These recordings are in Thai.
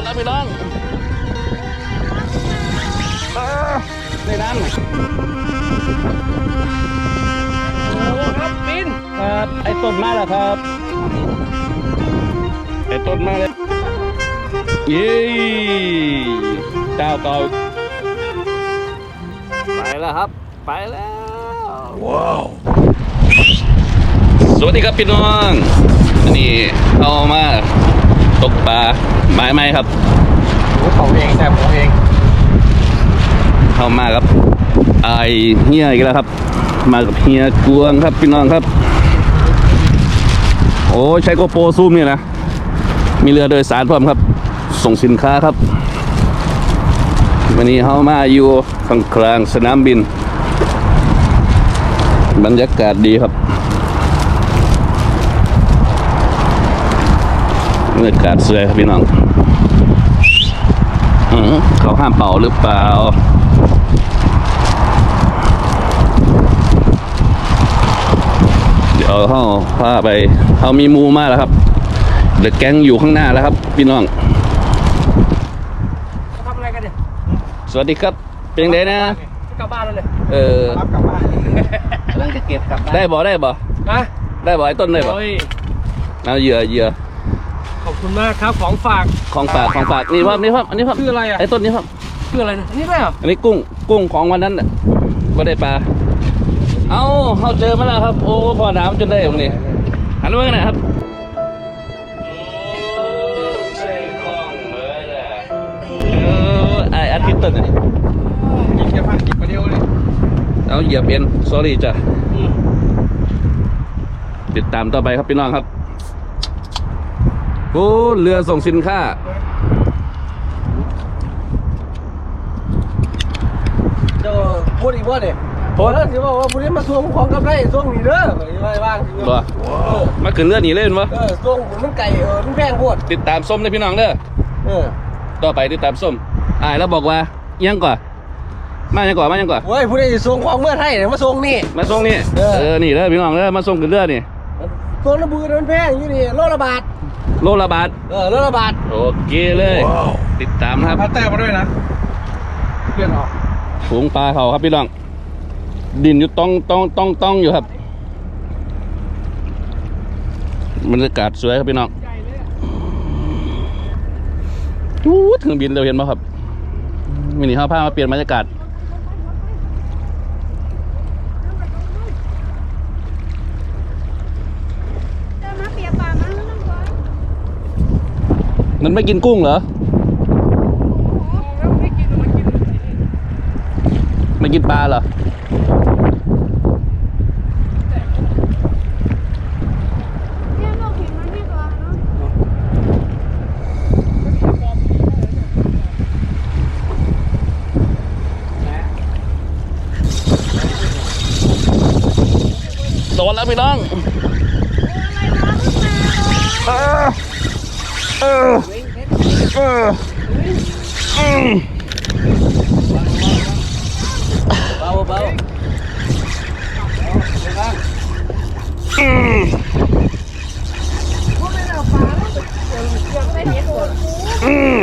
ดแล้วพี่น้องเออในนั้นโอ้ครับปินครับไอ้ต้นมาแล้วครับไอ้ต้นมาเลยเย้เจ้าเก่าไปแล้วครับ ไปแล้ว ว้าวสวัสดีครับพี่น้องอันนี้เอามา ตกปลาไม้ไหมครับเขาเองแต่ผมเอง เข้ามาครับไอเฮียอีกแล้วครับ มากับเฮียกวงครับพี่น้องครับ โอ้ใช้โกโปรซูมนี่นะ มีเรือโดยสารพร้อมครับ ส่งสินค้าครับ วันนี้เขามาอยู่ข้างกลางสนามบิน บรรยากาศดีครับ รรยากาศสวยครับพี่น้องอืมเขาห้ามเป่าหรือเปล่าเดี๋ยวเขาพาไปเขามีหมูมาแล้วครับเดอะแก๊งอยู่ข้างหน้าแล้วครับ พี่น้องทำอะไรกันเนี่ยสวัสดีครับ เป็นยังไงนะกลับบ้านแล้วเลยเออรับกลับบ้านกำลังจะเก็บกลับบ้านได้บ่ได้บ่นะได้บ่ไอ้ต้นได้บ่โอ้ยเอาเหยื่อเหยื่อขอบ คุณมากครับของฝากของฝากของฝากนี่ครับนี่ครับอันนี้ครับคืออะไรอะไอ้ต้นนี้ครับคืออะไรนะอันนี่ได้เหรออันนี้กุ้งกุ้งของวันนั้นน่ะก็ได้ปลาเอาเขาเจอมาแล้วครับ โอ้พอน้ำจนได้ตรงนี้หันมาหน่อยครับเออไออาทิตย์ต้นเนี่ยกินแค่พันกินมาเดียวเลยเอาเหยียบเอ็น sorry จ้ะติดตามต่อไปครับพี่น้องครับ โอ้เรือส่งสินค้า เจ้าพูดอีกว่าเนี่ยพอแล้วที่ว่าว่าพูดนี้มาทวงของกับไรทวงนี่เด้อไม่ว่างบ่มาขึ้นเรือหนีเล่นวะเออทวงผมมันไก่เออมันแพงโพดติดตามส้มเลยพี่น้องเด้อเออต่อไปติดตามส้มอ่าแล้วบอกว่ายังก่อนมายังก่อนมายังก่อนโอ้ยพูดได้ทวงของเมื่อไทยเนี่ยมาทวงนี่มาส่งนี่เออเออนี่เด้อพี่น้องเด้อมาส่งขึ้นเรือนี่ทวงระบือมันแพงอยู่นี่โลละบาท โลละบาท เออโลละบาทโอเคเลย ติดตามนะครับพัตเตอร์มาด้วยนะเปลี่ยนออกฝูงปลาเขาครับพี่น้อง ดินอยู่ต้องต้องต้องต้องอยู่ครับบรรยากาศสวยครับพี่น้องอู้ถึงบินเร็วเห็นไหมครับมินิห้าผ้ามาเปลี่ยนบรรยากาศ เดินมาเปียกปากมาแล้วน้ำร้อน มันไม่กินกุ้งเหรอไม่กินปลาเหรอเนี่ยเราเห็นมันไม่ก่อนเนาะโดนแล้วพี่น้อง เออเออเบาเบาอืมเห็นหมดอืม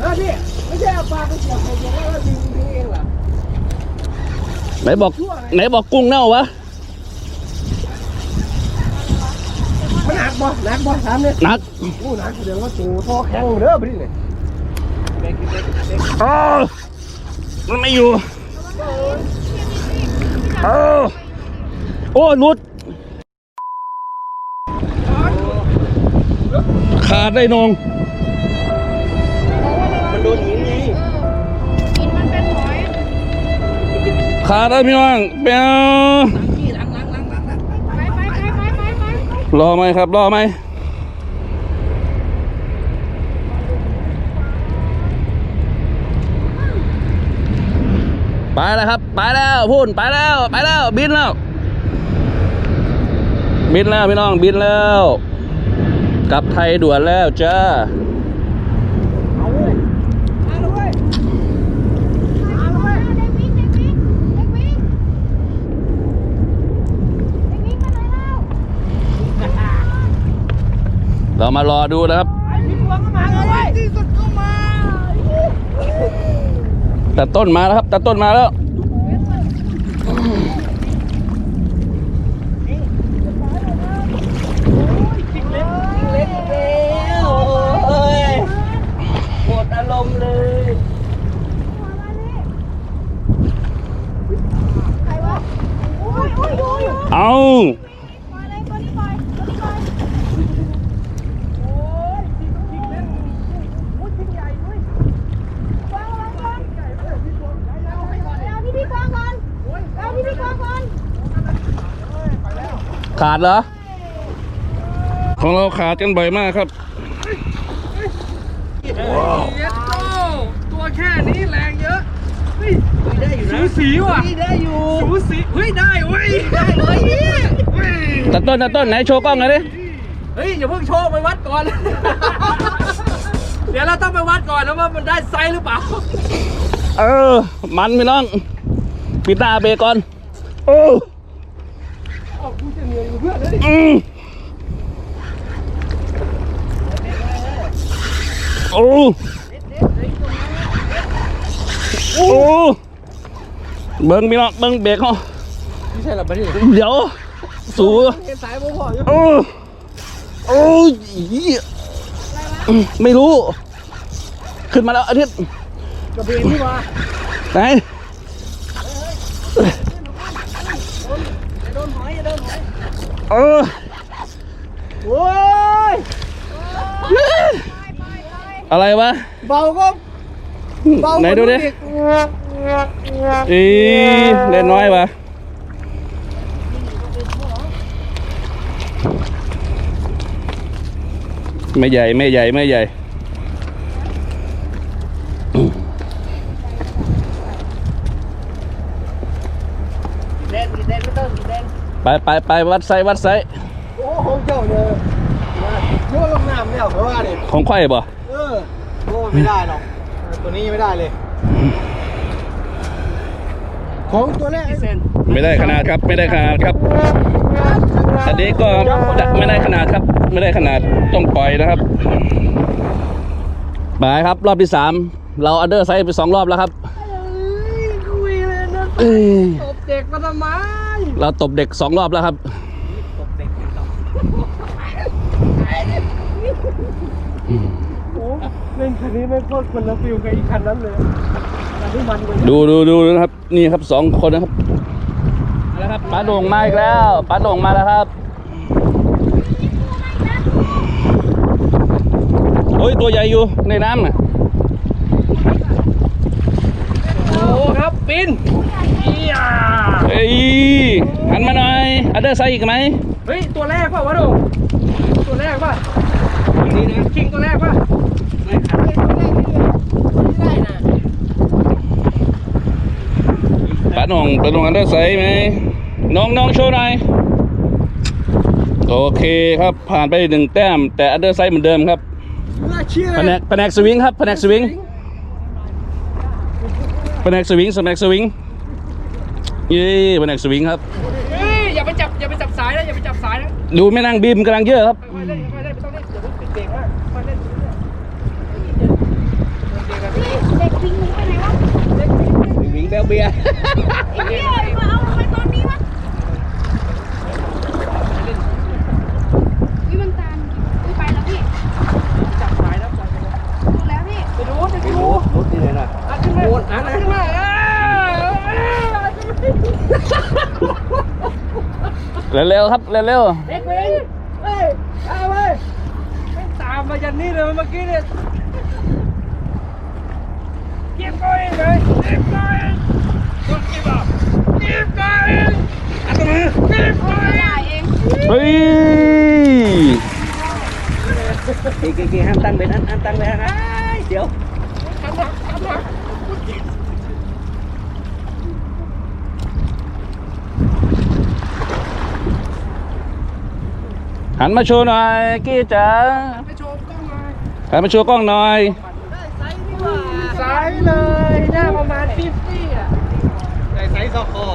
เออพี่ไม่ใช่เอาปลาไปเสียบไปเสียบแล้วดึงดึงเองเหรอไหนบอกไหนบอกกุ้งเน่าวะ มันหนัก บ่หนักบ่ถามเนี่ยหนักโอ้หนักแสดงว่าตัวท่อแข็งเด้อพี่เนี่ยอ้ามันไม่อยู่อ้าโอ้หลุดขาดได้นองมันโดนหินไงกินมันเป็นหอยขาดได้พี่น้องเปียว ไปไปไปไปไปไป รอไหมครับ รอไหมไปแล้วครับ ไปแล้วพุ่นไปแล้วไปแล้วบินแล้ว บินแล้วพี่น้องบินแล้ว กลับไทยด่วนแล้วจ้าเว้ยมาเลยเว้ย มาเลยเด็กวิ่งเด็กวิ่งเด็กวิ่งเด็กวิ่งมาเลยแล้ว เรามารอดูนะครับ แต่ต้นมาแล้วครับแต่ต้นมาแล้วเอารมณ์เลย ใครวะโอ้ยโอ้ยโอ้ย เอา ปล่อยเลยตัวนี้ปล่อยตัวนี้ปล่อยโอ้ยจริงจริงเล่นโอ้ยจริงใหญ่เว้ยวางวางวางเอาพี่พี่กวางก่อนเอาพี่พี่กวางก่อน ขาดเหรอ ของเราขาดกันบ่อยมากครับเย็ดโตตัวแค่นี้แรงเยอะเฮ้ยได้อยู่สูนะสีว่ะได้อยู่สูสีเฮ้ยได้เว้ยได้เลยเฮ้ยตัดต้นตัดต้นไหนโชว์กล้องหน่อยดิ เฮ้ยอย่าเพิ่งโชว์ไปวัดก่อน เดี๋ยวเราต้องไปวัดก่อนนะว่ามันได้ไซส์หรือเปล่าเออ มันพี่น้องปิดตาเบรกก่อน โอ้อ้าวกูจะ เหนื่อยอยู่เพื่อนเลยอืมโอ้โอ้เบิ้งพี่น้องเบิ้งเบรกเขาไม่ใช่หรอปะนี่เดี๋ยวสูเห็นสายโมพออยู่โอ้โอ้ยไม่รู้ ขึ้นมาแล้วอาทิตย์กระเบนนี่วะไหน โดนหอยโดนหอย เออโอ้ยอะไรวะ เบาก็เบาไหนดูดิกอีเล่นน้อยวะไม่ใหญ่ ไม่ใหญ่ ไม่ใหญ่ แดนแดนไม่ต้องแดน ไปไปไปวัดไซส์วัดไซส์โอ้ของเจ้าเนี่ยโยนลงน้ำเนี่ยเพราะว่าเนี่ยของไข่บ่เออโอ้ไม่ได้หรอกตัวนี้ไม่ได้เลย ของตัวแรกเซนไม่ได้ขนาดครับ ไม่ได้ขนาดครับอันนี้ก็ไม่ได้ขนาดครับ ไม่ได้ขนาดต้องปล่อยนะครับไปครับรอบที่สามเราอันเดอร์ไซส์ไปสองรอบแล้วครับคุยเลยนะเอ้ยตบเด็กมาทำไม เราตบเด็กสองรอบแล้วครับ ตบเด็กตบโอ้เล่นคันนี้ไม่โคตรคนละฟิลกับอีกคันนั้นเลยคันที่มันกว่าดูดูดูนะครับ นี่ครับสองคนนะครับมาแล้วครับป้าโด่งมาอีกแล้วป้าโด่งมาแล้วครับโอ้ยตัวใหญ่อยู่ในน้ำน่ะ โอ้ครับปินเอียเอ้ยหันมาหน่อยอันเดอร์ไซส์อีกไหมเฮ้ยตัวแรกป่ะวะดูตัวแรกป่ะนี่นะคิงตัวแรกป่ะไม่ครับตัวแรกไม่ได้นะป้าโด่งป้าโด่งอันเดอร์ไซส์ไหมน้องน้องโชว์หน่อยโอเคครับผ่านไปหนึ่งแต้ม แต่อันเดอร์ไซส์เหมือนเดิมครับน่าเชื่อแผนกแผนกสวิงครับแผนกสวิง แผนกสวิงแผนกสวิงเย้แผนกสวิงครับ เฮ้ยอย่าไปจับอย่าไปจับสายนะอย่าไปจับสายนะดูแม่นางบีมกำลังเยอะครับ ค่อยๆเล่นค่อยๆเล่นไม่ต้องเล่นอย่าเพิ่งปิดเบรกมากค่อยๆเล่นเรื่อยๆเด็กแบบนี้เด็กทิ้งมึงไปไหนวะเด็กนี้วิ่งเบลเบียร์ ไอ้เหี้ยมาเอาทำไมตอนนี้วะนี่มันตามไม่ไปแล้วพี่ จับสายนะปล่อยไปเลย ดูแล้วพี่ ไปดูไปดู รถนี่เลยนะ อั นขึ้นมาอันขึ้นมาเออเร็วๆครับเร็วเด็กเว้ยเฮ้ยเอาเว้ยไม่ตามมายันนี่เลยเมื่อกี้เนี่ยเก็บก้อยเลยเก็บก้อยกดกี่บาทเก็บก้อยอันนี้เก็บก้อยถ่ายเองๆเฮ้ยเก๋เก๋ห้ามตั้งเป็นอันอันตั้งเป็นอันนะเดี๋ยว หันมาโชว์หน่อยกี้จ๋าไปโชว์กล้องหน่อยหันมาโชว์กล้องหน่อยสายเลยหน้าประมาณฟิฟตี้อะใส่ไซส์ซอคอ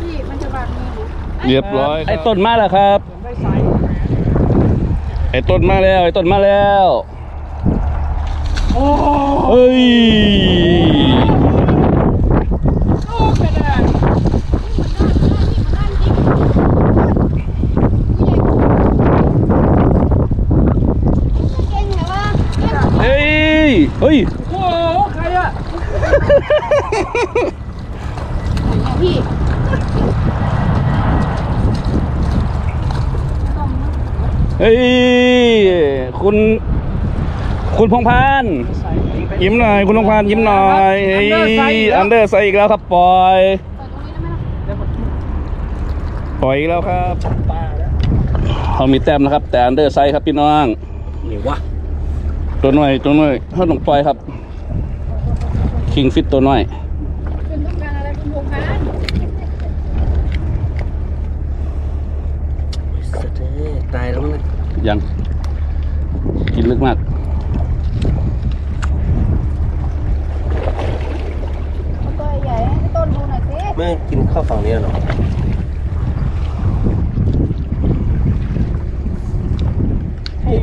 พี่มันจะบาดมือหนูเรียบร้อยไอ้ต้นมาแล้วครับผมได้ไซส์ไอ้ต้นมาแล้วไอ้ต้นมาแล้วโอ้เฮ้ย โอ้กระดาษ เก่งเหรอวะ เฮ้ย เฮ้ย โอ้โหใครอะพี่เฮ้ย คุณ คุณพงษ์พันธ์ยิ้มหน่อย คุณพงษ์พันธ์ยิ้มหน่อยเฮ้ยอันเดอร์ใส่อีกแล้วครับปล่อยปล่อยอีกแล้วครับปลาแล้วเขามีแต้มนะครับ แต่อันเดอร์ไซส์ครับพี่น้องนี่วะ ตัวน้อยตัวน้อยเขาต้องปล่อยครับ คิงฟิตตัวน้อยเป็นต้องการอะไรคุณพงษ์พันธ์สเตตายแล้วมั้งยังกินลึกมากเอาตัวใหญ่ให้พี่ต้นดูหน่อยสิแม่งกินข้าวฝั่งนี้เหรอ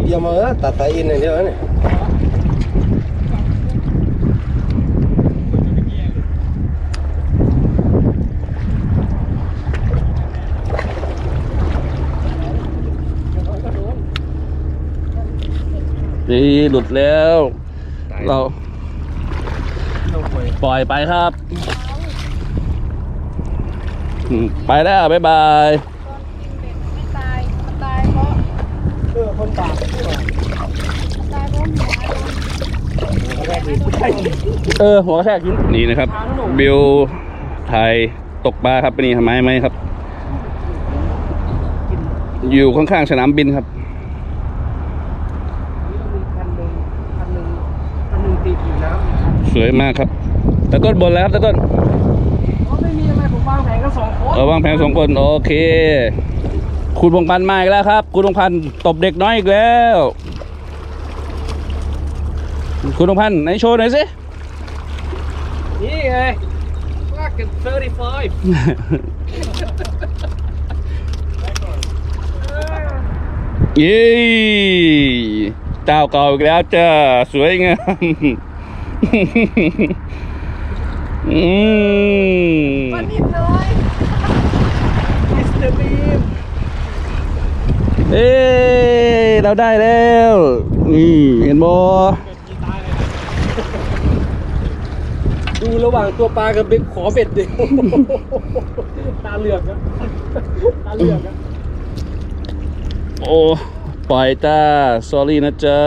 อย่ามาตัดสายอินอย่างเดียวเนี่ยนี่หลุดแล้ว เราปล่อยไปครับอืมไปแล้ว บ๊ายบาย ตอนกินเบ็ดไม่ตายมันตายเพราะ เออคน ปากตายเพราะหัวเออหัวกระแทกกินนี่นะครับ บิวไทยตกปลาครับนี่ทำไมไหมครับ อยู่ข้างๆสนามบินครับคันหนึ่งคันหนึ่งคันหนึ่งตีผิวน้ำสวยมากครับแต่ต้นบนแล้วครับแต่ต้นเพราะไม่มีอะไรผมวางแผนกันสองคนเออวางแผนสองคน โอเค คุณพงษ์พันธ์มาอีกแล้วครับ คุณพงษ์พันธ์ตบเด็กน้อยอีกแล้ว คุณพงษ์พันธ์ไหนโชว์หน่อยสิ นี่ไงว่ากัน35 เย้เจ้าเก่าอีกแล้วจ้าสวยงามอืมมันนิดน้อยมิสเตอร์บีม เอ้ยเราได้แล้ว นี่เห็นบอดูระหว่างตัวปลากับเบ็ดขอเบ็ดดิตาเหลือกนะตาเหลือกนะโอ้ปล่อยจ้า sorry นะจ๊ะ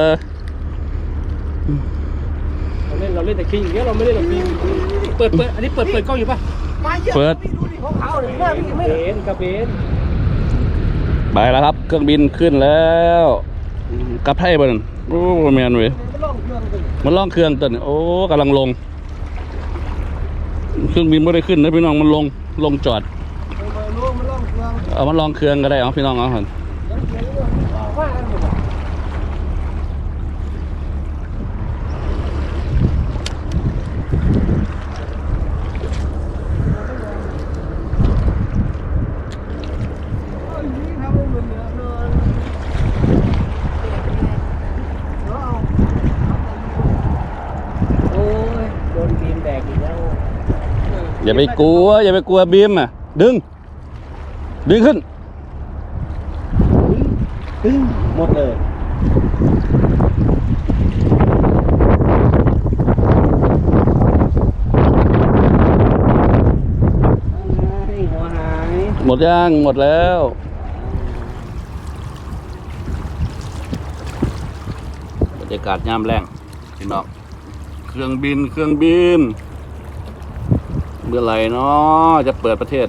เราเล่นเราเล่นแต่คิงอย่างเงี้ยเราไม่เล่นแบบบีมเปิดเปิดอันนี้เปิดเปิดกล้องอยู่ป่ะเฟิร์สเขาเลยหน้าพี่ไม่เห็นกระเบน ไปแล้วครับ เครื่องบินขึ้นแล้วกับไทยบ้านโอ้แมนเว้ยมันล่องเครื่องเลยมันล่องเครื่องตอนนี้โอ้กำลังลง เครื่องบินไม่ได้ขึ้นนะพี่น้องมันลงลงจอดเอามันล่องเครื่องเอามันลองเครื่องก็ได้เอาพี่น้องเอาหัน ว่ากันหมดอะโอ้ยโดนบีมแดกอีกแล้ว อย่าไปกลัว อย่าไปกลัวบีมอะ ดึง ดึงขึ้นหมดเลยหัวหายหมดย่างหมดแล้ว บรรยากาศยามแรงพี่น้องเครื่องบินเครื่องบิน เมื่อไหร่เนาะจะเปิดประเทศ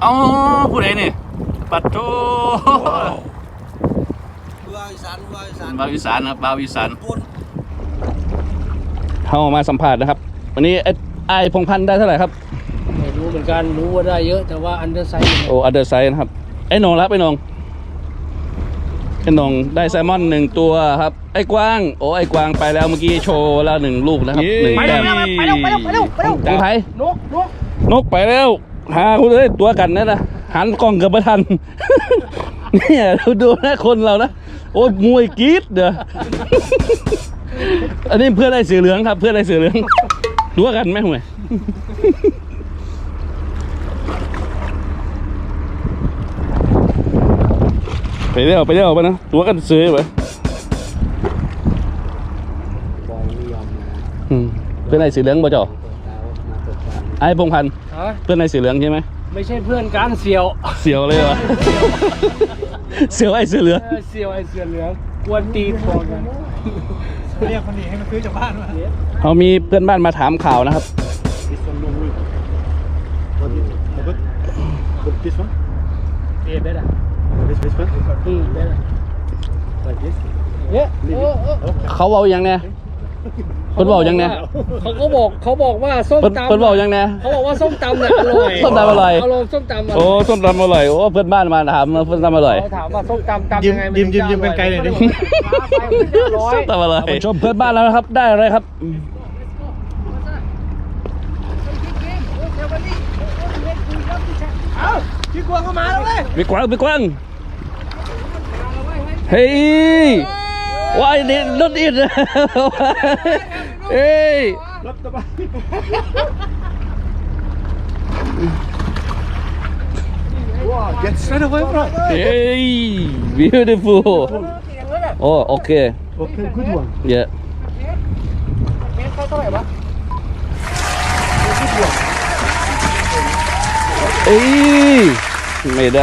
เอาผู้ใดนี่ปัดโตวาอีสานวาอีสานบาวอีสานครับบาวอีสานเข้ามาสัมภาษณ์นะครับ วันนี้ไอ้ไอ้พงษ์พันธ์ได้เท่าไหร่ครับ ไม่รู้เหมือนกันรู้ว่าได้เยอะแต่ว่าอันเดอร์ไซส์โอ้อันเดอร์ไซส์นะครับ ไอ้หนงรับไอ้หนง ไอ้หนงได้แซลมอนหนึ่งตัวครับ ไอ้กวาง โอ้ไอ้กวางไปแล้วเมื่อกี้โชว์แล้วหนึ่งลูกนะครับหนึ่งไปแต้เร็วมไปเร็วไปเร็วไปเร็วไปเร็วของไทยนกนกนกไปแล้ว หาคุณเลยตัวกันนั่นนะหันกล้องเกับไม่ทัน เนี่ยเราดูนะคนเรานะโอ้ยมวยกรีดเด้อ อันนี้เพื่อนไอ้เสือเหลืองครับ เพื่อนไอ้เสือเหลืองตัวกันไหมห่วย ไปเร็วไปเร็วไปนะตัวกันเสือไปอืมเพื่อนไอ้สีเหลืองบ่จ่อไอ้พงพันธุ์ฮะเพื่อนไอ้สีเหลืองใช่ไหมไม่ใช่เพื่อนกันเสียวเสียวเลยวะ เสียวไอ้สีเหลือง เออเสียวไอ้เสือเหลืองกวนตีนพอกันเรียกคนนี้ให้มาซื้อจากบ้านมาเขามีเพื่อนบ้านมาถามข่าวนะครับ This one? เรียนได้ละ This, this one? อืมได้ละ Like this? เนี่ยเออเออเขาเบายังไงเพิ่นเบายังไงเขาก็บอกเขาบอกว่าส้มเพิ่นตำเพิ่นเบายังไงเขาบอกว่าส้มตำเนี่ยอร่อยส้มตำอร่อยเขาลองส้มตำอร่โอ้อยส้มตำอร่อยโอ้เพื่อนบ้านมาถามว่าส้มตำอร่อยเขาถามว่าส้มตำตำยืยัมงไงยืมยืมยืมกันไกลหน่อยดิส้มตำอร่อยชมเพื่อนบ้านแล้วนะครับ ได้อะไรครับพี่กวางก็มาแล้วเว้ยไปกวางไปกวาง เฮ้ยว้ายนี่รถอินเฮ้ยรับสบายว้าว get straight away bro เฮ้ย beautiful โอ้โอเค okay good one เยอะเมตร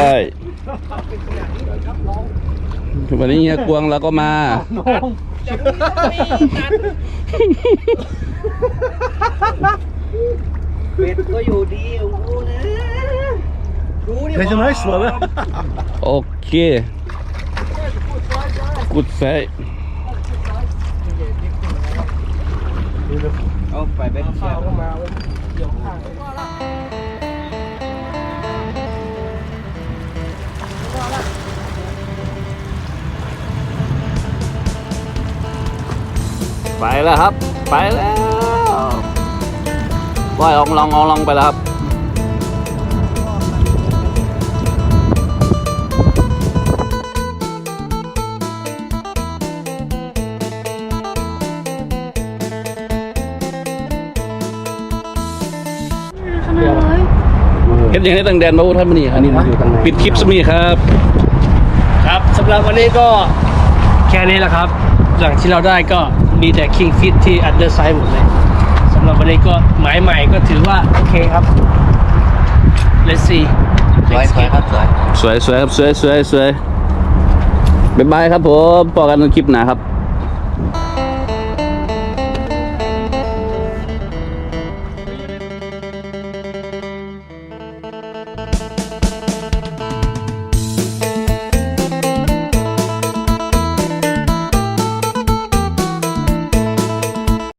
เขาเท่าไหร่วะเอ้ยไม่ได้วันนี้เฮียกวางเราก็มาเป็ดก็อยู่ดีโอ้โหนะดูดิ There's a nice one โอเคกุดใส่ เอาไปเบ็ดเสียบ ไปแล้วครับ ไปแล้วว่ายอองลองอองลองไปแล้วครับเห็นอย่างนี้ตั้งแดนมาอุทัยมณีครับนี่ปิดคลิปสมีครับ ครับสำหรับวันนี้ก็แค่นี้แหละครับ หลังที่เราได้ก็ มีแต่ King Fit ที่ under size หมดเลยสำหรับวันนี้ก็หมายใหม่ก็ถือว่า โอเคครับ let's see สวยสวยครับสวยสวยสวยครับสวยสวยสวยบ๊ายบายครับผมพอกันในคลิปหน้าครับบ